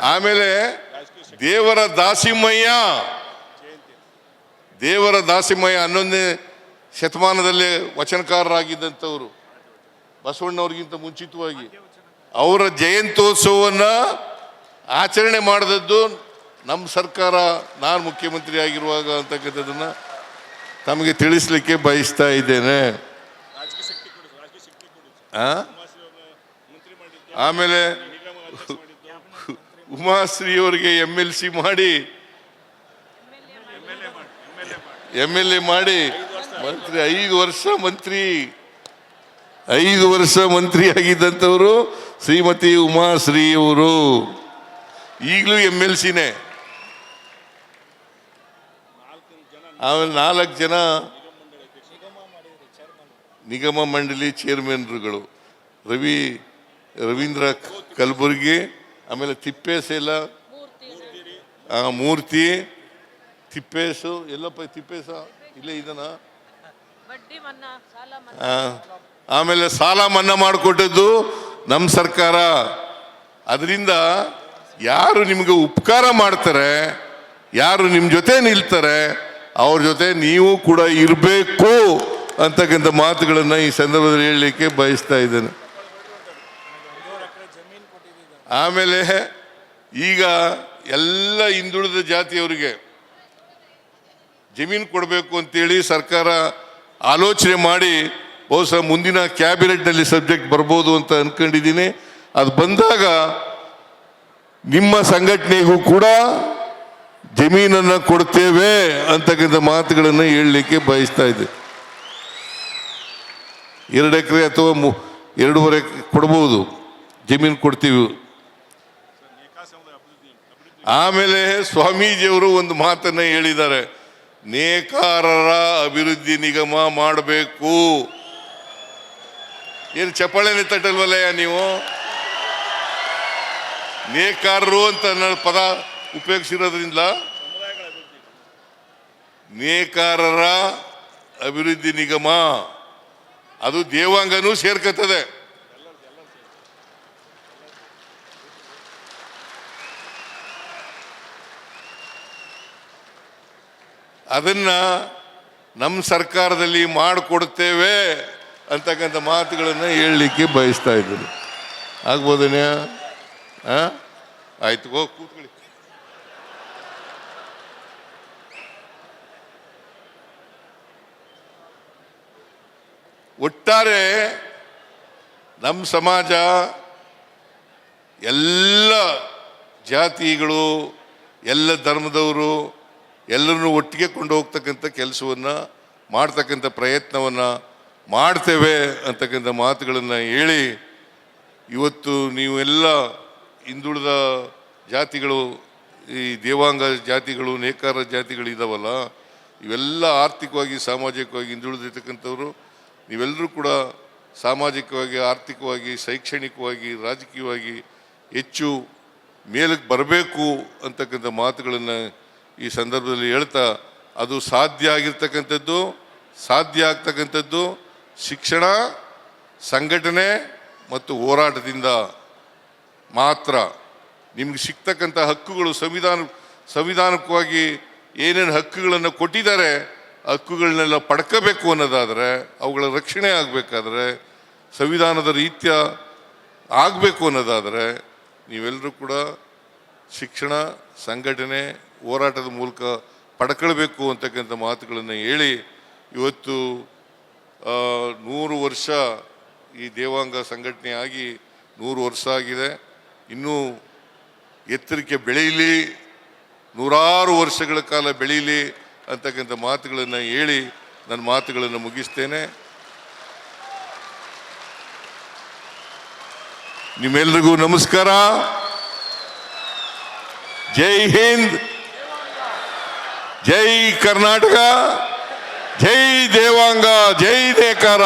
ಆಮೇಲೆ ದೇವರ ದಾಸಿಮಯ್ಯ. ದೇವರ ದಾಸಿಮಯ್ಯ ಹನ್ನೊಂದನೇ ಶತಮಾನದಲ್ಲೇ ವಚನಕಾರರಾಗಿದ್ದಂಥವ್ರು. ಬಸವಣ್ಣವ್ರಿಗಿಂತ ಮುಂಚಿತವಾಗಿ. ಅವರ ಜಯಂತ್ಯೋತ್ಸವವನ್ನು ಆಚರಣೆ ಮಾಡಿದದ್ದು ನಮ್ಮ ಸರ್ಕಾರ ನಾನು ಮುಖ್ಯಮಂತ್ರಿ ಆಗಿರುವಾಗ ಅಂತಕ್ಕಂಥದ್ದನ್ನು ತಮಗೆ ತಿಳಿಸ್ಲಿಕ್ಕೆ ಬಯಸ್ತಾ ಇದ್ದೇನೆ? ಆಮೇಲೆ ಉಮಾಶ್ರೀ ಅವರಿಗೆ ಎಂ ಎಲ್ ಸಿ ಮಾಡಿ. ಎಂ ಎಲ್ ಎ ಮಾಡಿ. ಮಂತ್ರಿ, ಐದು ವರ್ಷ ಮಂತ್ರಿ. ಐದು ವರ್ಷ ಮಂತ್ರಿ ಆಗಿದ್ದಂಥವರು ಶ್ರೀಮತಿ ಉಮಾಶ್ರೀಯವರು. ಈಗಲೂ ಎಂ ಎಲ್ ಸಿನೇ ಆಮೇಲೆ ನಾಲ್ಕು ಜನ ನಿಗಮ ಮಂಡಳಿ ಚೇರ್ಮನ್ರುಗಳು ರವಿ, ರವೀಂದ್ರ ಕಲಬುರ್ಗಿ ಆಮೇಲೆ ತಿಪ್ಪೇಸೆಲ್ಲ ಆ, ಮೂರ್ತಿ ತಿಪ್ಪೇಸು ಎಲ್ಲಪ್ಪ ತಿಪ್ಪೇಸ ಇಲ್ಲೇ ಇದನ್ನ ಆಮೇಲೆ ಸಾಲ ಮನ್ನಾ ಮಾಡಿಕೊಟ್ಟದ್ದು ನಮ್ಮ ಸರ್ಕಾರ ಅದರಿಂದ ಯಾರು ನಿಮಗೆ ಉಪಕಾರ ಮಾಡ್ತಾರೆ ಯಾರು ನಿಮ್ಮ ಜೊತೆ ನಿಲ್ತಾರೆ ಅವ್ರ ಜೊತೆ ನೀವು ಕೂಡ ಇರಬೇಕು ಅಂತಕ್ಕಂಥ ಮಾತುಗಳನ್ನು ಈ ಸಂದರ್ಭದಲ್ಲಿ ಹೇಳಲಿಕ್ಕೆ ಬಯಸ್ತಾ ಇದ್ದೇನೆ ಆಮೇಲೆ ಈಗ ಎಲ್ಲ ಹಿಂದುಳಿದ ಜಾತಿಯವರಿಗೆ ಜಮೀನು ಕೊಡಬೇಕು ಅಂತೇಳಿ ಸರ್ಕಾರ ಆಲೋಚನೆ ಮಾಡಿ ಬಹುಶಃ ಮುಂದಿನ ಕ್ಯಾಬಿನೆಟ್ನಲ್ಲಿ ಸಬ್ಜೆಕ್ಟ್ ಬರ್ಬೋದು ಅಂತ ಅಂದ್ಕೊಂಡಿದ್ದೀನಿ ಅದು ಬಂದಾಗ ನಿಮ್ಮ ಸಂಘಟನೆಗೂ ಕೂಡ ಜಮೀನನ್ನು ಕೊಡ್ತೇವೆ ಅಂತಕ್ಕಂಥ ಮಾತುಗಳನ್ನು ಹೇಳಲಿಕ್ಕೆ ಬಯಸ್ತಾ ಇದ್ದೆ. ಎರಡು ಎಕರೆ ಅಥವಾ ಮು, ಎರಡೂವರೆ ಕೊಡ್ಬೋದು. ಜಮೀನು ಕೊಡ್ತೀವಿ. ಆಮೇಲೆ ಸ್ವಾಮೀಜಿಯವರು ಒಂದು ಮಾತನ್ನ ಹೇಳಿದ್ದಾರೆ, ನೇಕಾರರ ಅಭಿವೃದ್ಧಿ ನಿಗಮ ಮಾಡಬೇಕು. ಏನು ಚಪ್ಪಾಳೆನೆ ತಟ್ಟಲ್ವಲ್ಲಯ್ಯ ನೀವು? ನೇಕಾರರು ಅಂತ ಪದ ಉಪಯೋಗಿಸಿರೋದ್ರಿಂದ ನೇಕಾರರ ಅಭಿವೃದ್ಧಿ ನಿಗಮ, ಅದು ದೇವಾಂಗನೂ ಸೇರ್ಕತ್ತದೆ. ಅದನ್ನ ನಮ್ಮ ಸರ್ಕಾರದಲ್ಲಿ ಮಾಡಿಕೊಡ್ತೇವೆ ಅಂತಕ್ಕಂಥ ಮಾತುಗಳನ್ನು ಹೇಳಲಿಕ್ಕೆ ಬಯಸ್ತಾ ಇದ್ದೀನಿ ಆಗ್ಬೋದೇ ಆಯ್ತು, ಹೋಗಿ ಕೂತ್ಕೊಳ್ಳಿ. ಒಟ್ಟಾರೆ ನಮ್ಮ ಸಮಾಜ ಎಲ್ಲ ಜಾತಿಗಳು, ಎಲ್ಲ ಧರ್ಮದವರು ಎಲ್ಲರನ್ನೂ ಒಟ್ಟಿಗೆ ಕೊಂಡು ಹೋಗ್ತಕ್ಕಂಥ ಕೆಲಸವನ್ನು, ಮಾಡ್ತಕ್ಕಂಥ ಪ್ರಯತ್ನವನ್ನು ಮಾಡ್ತೇವೆ ಅಂತಕ್ಕಂಥ ಮಾತುಗಳನ್ನು ಹೇಳಿ, ಇವತ್ತು ನೀವೆಲ್ಲ ಹಿಂದುಳಿದ ಜಾತಿಗಳು, ಈ ದೇವಾಂಗ ಜಾತಿಗಳು, ನೇಕಾರ ಜಾತಿಗಳು ಇದಾವಲ್ಲ, ಇವೆಲ್ಲ ಆರ್ಥಿಕವಾಗಿ, ಸಾಮಾಜಿಕವಾಗಿ ಹಿಂದುಳಿದಿರ್ತಕ್ಕಂಥವ್ರು, ನೀವೆಲ್ಲರೂ ಕೂಡ ಸಾಮಾಜಿಕವಾಗಿ, ಆರ್ಥಿಕವಾಗಿ, ಶೈಕ್ಷಣಿಕವಾಗಿ, ರಾಜಕೀಯವಾಗಿ ಹೆಚ್ಚು ಮೇಲಕ್ಕೆ ಬರಬೇಕು ಅಂತಕ್ಕಂಥ ಮಾತುಗಳನ್ನು ಈ ಸಂದರ್ಭದಲ್ಲಿ ಹೇಳ್ತಾ, ಅದು ಸಾಧ್ಯ ಆಗಿರ್ತಕ್ಕಂಥದ್ದು, ಸಾಧ್ಯ ಆಗ್ತಕ್ಕಂಥದ್ದು ಶಿಕ್ಷಣ, ಸಂಘಟನೆ ಮತ್ತು ಹೋರಾಟದಿಂದ ಮಾತ್ರ. ನಿಮ್ಗೆ ಸಿಗ್ತಕ್ಕಂಥ ಹಕ್ಕುಗಳು ಸಂವಿಧಾನ ಸಂವಿಧಾನಕವಾಗಿ ಏನೇನು ಹಕ್ಕುಗಳನ್ನು ಕೊಟ್ಟಿದ್ದಾರೆ, ಹಕ್ಕುಗಳನ್ನೆಲ್ಲ ಪಡ್ಕೋಬೇಕು ಅನ್ನೋದಾದರೆ, ಅವುಗಳ ರಕ್ಷಣೆ ಆಗಬೇಕಾದ್ರೆ, ಸಂವಿಧಾನದ ರೀತಿಯ ಆಗಬೇಕು ಅನ್ನೋದಾದರೆ ನೀವೆಲ್ಲರೂ ಕೂಡ ಶಿಕ್ಷಣ, ಸಂಘಟನೆ ಹೋರಾಟದ ಮೂಲಕ ಪಡ್ಕೊಳ್ಬೇಕು ಅಂತಕ್ಕಂಥ ಮಾತುಗಳನ್ನು ಹೇಳಿ ಇವತ್ತು ನೂರು ವರ್ಷ ಈ ದೇವಾಂಗ ಸಂಘಟನೆ ಆಗಿ ನೂರು ವರ್ಷ ಆಗಿದೆ. ಇನ್ನೂ ಎತ್ತರಕ್ಕೆ ಬೆಳೆಯಲಿ, ನೂರಾರು ವರ್ಷಗಳ ಕಾಲ ಬೆಳೀಲಿ ಅಂತಕ್ಕಂಥ ಮಾತುಗಳನ್ನು ಹೇಳಿ ನನ್ನ ಮಾತುಗಳನ್ನು ಮುಗಿಸ್ತೇನೆ. ನಿಮ್ಮೆಲ್ರಿಗೂ ನಮಸ್ಕಾರ. ಜೈ ಹಿಂದ್. ಜೈ ಕರ್ನಾಟಕ ಜೈ ದೇವಾಂಗ ಜೈ ನೇಕಾರ